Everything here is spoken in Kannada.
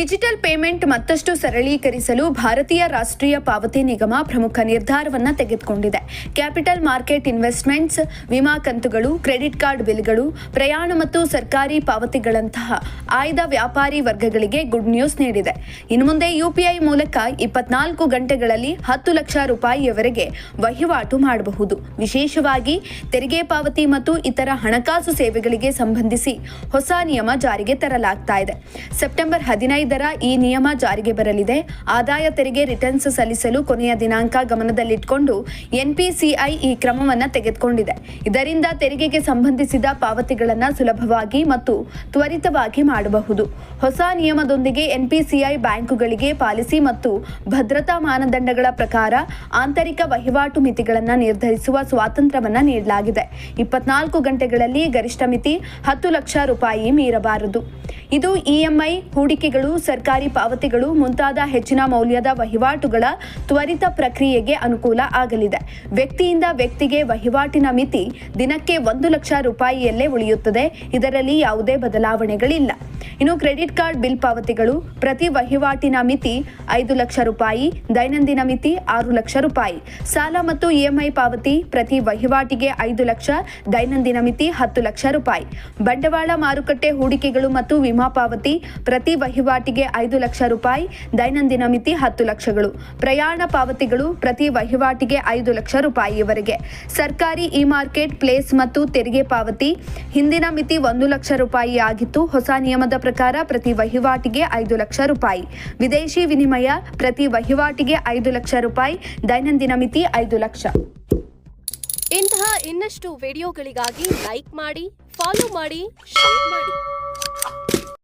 ಡಿಜಿಟಲ್ ಪೇಮೆಂಟ್ ಮತ್ತಷ್ಟು ಸರಳೀಕರಿಸಲು ಭಾರತೀಯ ರಾಷ್ಟ್ರೀಯ ಪಾವತಿ ನಿಗಮ ಪ್ರಮುಖ ನಿರ್ಧಾರವನ್ನು ತೆಗೆದುಕೊಂಡಿದೆ. ಕ್ಯಾಪಿಟಲ್ ಮಾರ್ಕೆಟ್ ಇನ್ವೆಸ್ಟ್ಮೆಂಟ್ಸ್, ವಿಮಾ ಕಂತುಗಳು, ಕ್ರೆಡಿಟ್ ಕಾರ್ಡ್ ಬಿಲ್ಗಳು, ಪ್ರಯಾಣ ಮತ್ತು ಸರ್ಕಾರಿ ಪಾವತಿಗಳಂತಹ ಆಯ್ದ ವ್ಯಾಪಾರಿ ವರ್ಗಗಳಿಗೆ ಗುಡ್ ನ್ಯೂಸ್ ನೀಡಿದೆ. ಇನ್ನು ಮುಂದೆ ಯುಪಿಐ ಮೂಲಕ ಇಪ್ಪತ್ನಾಲ್ಕು ಗಂಟೆಗಳಲ್ಲಿ ಹತ್ತು ಲಕ್ಷ ರೂಪಾಯಿಯವರೆಗೆ ವಹಿವಾಟು ಮಾಡಬಹುದು. ವಿಶೇಷವಾಗಿ ತೆರಿಗೆ ಪಾವತಿ ಮತ್ತು ಇತರ ಹಣಕಾಸು ಸೇವೆಗಳಿಗೆ ಸಂಬಂಧಿಸಿ ಹೊಸ ನಿಯಮ ಜಾರಿಗೆ ತರಲಾಗ್ತಾ ಇದೆ. ಸೆಪ್ಟೆಂಬರ್ ಹದಿನೈದರ ಈ ನಿಯಮ ಜಾರಿಗೆ ಬರಲಿದೆ. ಆದಾಯ ತೆರಿಗೆ ರಿಟರ್ನ್ಸ್ ಸಲ್ಲಿಸಲು ಕೊನೆಯ ದಿನಾಂಕ ಗಮನದಲ್ಲಿಟ್ಟುಕೊಂಡು ಎನ್ಪಿಸಿಐ ಈ ಕ್ರಮವನ್ನು ತೆಗೆದುಕೊಂಡಿದೆ. ಇದರಿಂದ ತೆರಿಗೆಗೆ ಸಂಬಂಧಿಸಿದ ಪಾವತಿಗಳನ್ನು ಸುಲಭವಾಗಿ ಮತ್ತು ತ್ವರಿತವಾಗಿ ಮಾಡಬಹುದು. ಹೊಸ ನಿಯಮದೊಂದಿಗೆ ಎನ್ಪಿಸಿಐ ಬ್ಯಾಂಕುಗಳಿಗೆ ಪಾಲಿಸಿ ಮತ್ತು ಭದ್ರತಾ ಮಾನದಂಡಗಳ ಪ್ರಕಾರ ಆಂತರಿಕ ವಹಿವಾಟು ಮಿತಿಗಳನ್ನು ನಿರ್ಧರಿಸುವ ಸ್ವಾತಂತ್ರ್ಯವನ್ನು ನೀಡಲಾಗಿದೆ. ಇಪ್ಪತ್ನಾಲ್ಕು ಗಂಟೆಗಳಲ್ಲಿ ಗರಿಷ್ಠ ಮಿತಿ ಹತ್ತು ಲಕ್ಷ ರೂಪಾಯಿ ಮೀರಬಾರದು. ಇದು ಇಎಂಐ ಹೂಡಿಕೆಗಳು ಸರ್ಕಾರಿ ಪಾವತಿಗಳು ಮುಂತಾದ ಹೆಚ್ಚಿನ ಮೌಲ್ಯದ ವಹಿವಾಟುಗಳ ತ್ವರಿತ ಪ್ರಕ್ರಿಯೆಗೆ ಅನುಕೂಲ ಆಗಲಿದೆ. ವ್ಯಕ್ತಿಯಿಂದ ವ್ಯಕ್ತಿಗೆ ವಹಿವಾಟಿನ ಮಿತಿ ದಿನಕ್ಕೆ ಒಂದು ಲಕ್ಷ ರೂಪಾಯಿಯಲ್ಲೇ ಉಳಿಯುತ್ತದೆ. ಇದರಲ್ಲಿ ಯಾವುದೇ ಬದಲಾವಣೆಗಳಿಲ್ಲ. ಇನ್ನು ಕ್ರೆಡಿಟ್ ಕಾರ್ಡ್ ಬಿಲ್ ಪಾವತಿಗಳು ಪ್ರತಿ ವಹಿವಾಟಿನ ಮಿತಿ ಐದು ಲಕ್ಷ ರೂಪಾಯಿ, ದೈನಂದಿನ ಮಿತಿ ಆರು ಲಕ್ಷ ರೂಪಾಯಿ. ಸಾಲ ಮತ್ತು ಇಎಂಐ ಪಾವತಿ ಪ್ರತಿ ವಹಿವಾಟಿಗೆ ಐದು ಲಕ್ಷ, ದೈನಂದಿನ ಮಿತಿ ಹತ್ತು ಲಕ್ಷ ರೂಪಾಯಿ. ಬಂಡವಾಳ ಮಾರುಕಟ್ಟೆ ಹೂಡಿಕೆಗಳು ಮತ್ತು ವಿಮಾ ಪಾವತಿ ಪ್ರತಿ ವಹಿವಾಟಿಗೆ ಐದು ಲಕ್ಷ ರೂಪಾಯಿ, ದೈನಂದಿನ ಮಿತಿ ಹತ್ತು ಲಕ್ಷಗಳು. ಪ್ರಯಾಣ ಪಾವತಿಗಳು ಪ್ರತಿ ವಹಿವಾಟಿಗೆ ಐದು ಲಕ್ಷ ರೂಪಾಯಿವರೆಗೆ ಸರ್ಕಾರಿ ಇ ಮಾರ್ಕೆಟ್ ಪ್ಲೇಸ್ ಮತ್ತು ತೆರಿಗೆ ಪಾವತಿ ಹಿಂದಿನ ಮಿತಿ ಒಂದು ಲಕ್ಷ ರೂಪಾಯಿ ಆಗಿತ್ತು ಹೊಸ ನಿಯಮದ ಪ್ರಕಾರ ಪ್ರತಿ ವಹಿವಾಟಿಗೆ ಐದು ಲಕ್ಷ ರೂಪಾಯಿ. ವಿದೇಶಿ ವಿನಿಮಯ ಪ್ರತಿ ವಹಿವಾಟಿಗೆ ಐದು ಲಕ್ಷ ರೂಪಾಯಿ. ದೈನಂದಿನ ಮಿತಿ ಐದು ಲಕ್ಷ. ಇಂತಹ ಇನ್ನಷ್ಟು ವಿಡಿಯೋಗಳಿಗಾಗಿ ಲೈಕ್ ಮಾಡಿ, ಫಾಲೋ ಮಾಡಿ, ಶೇರ್ ಮಾಡಿ.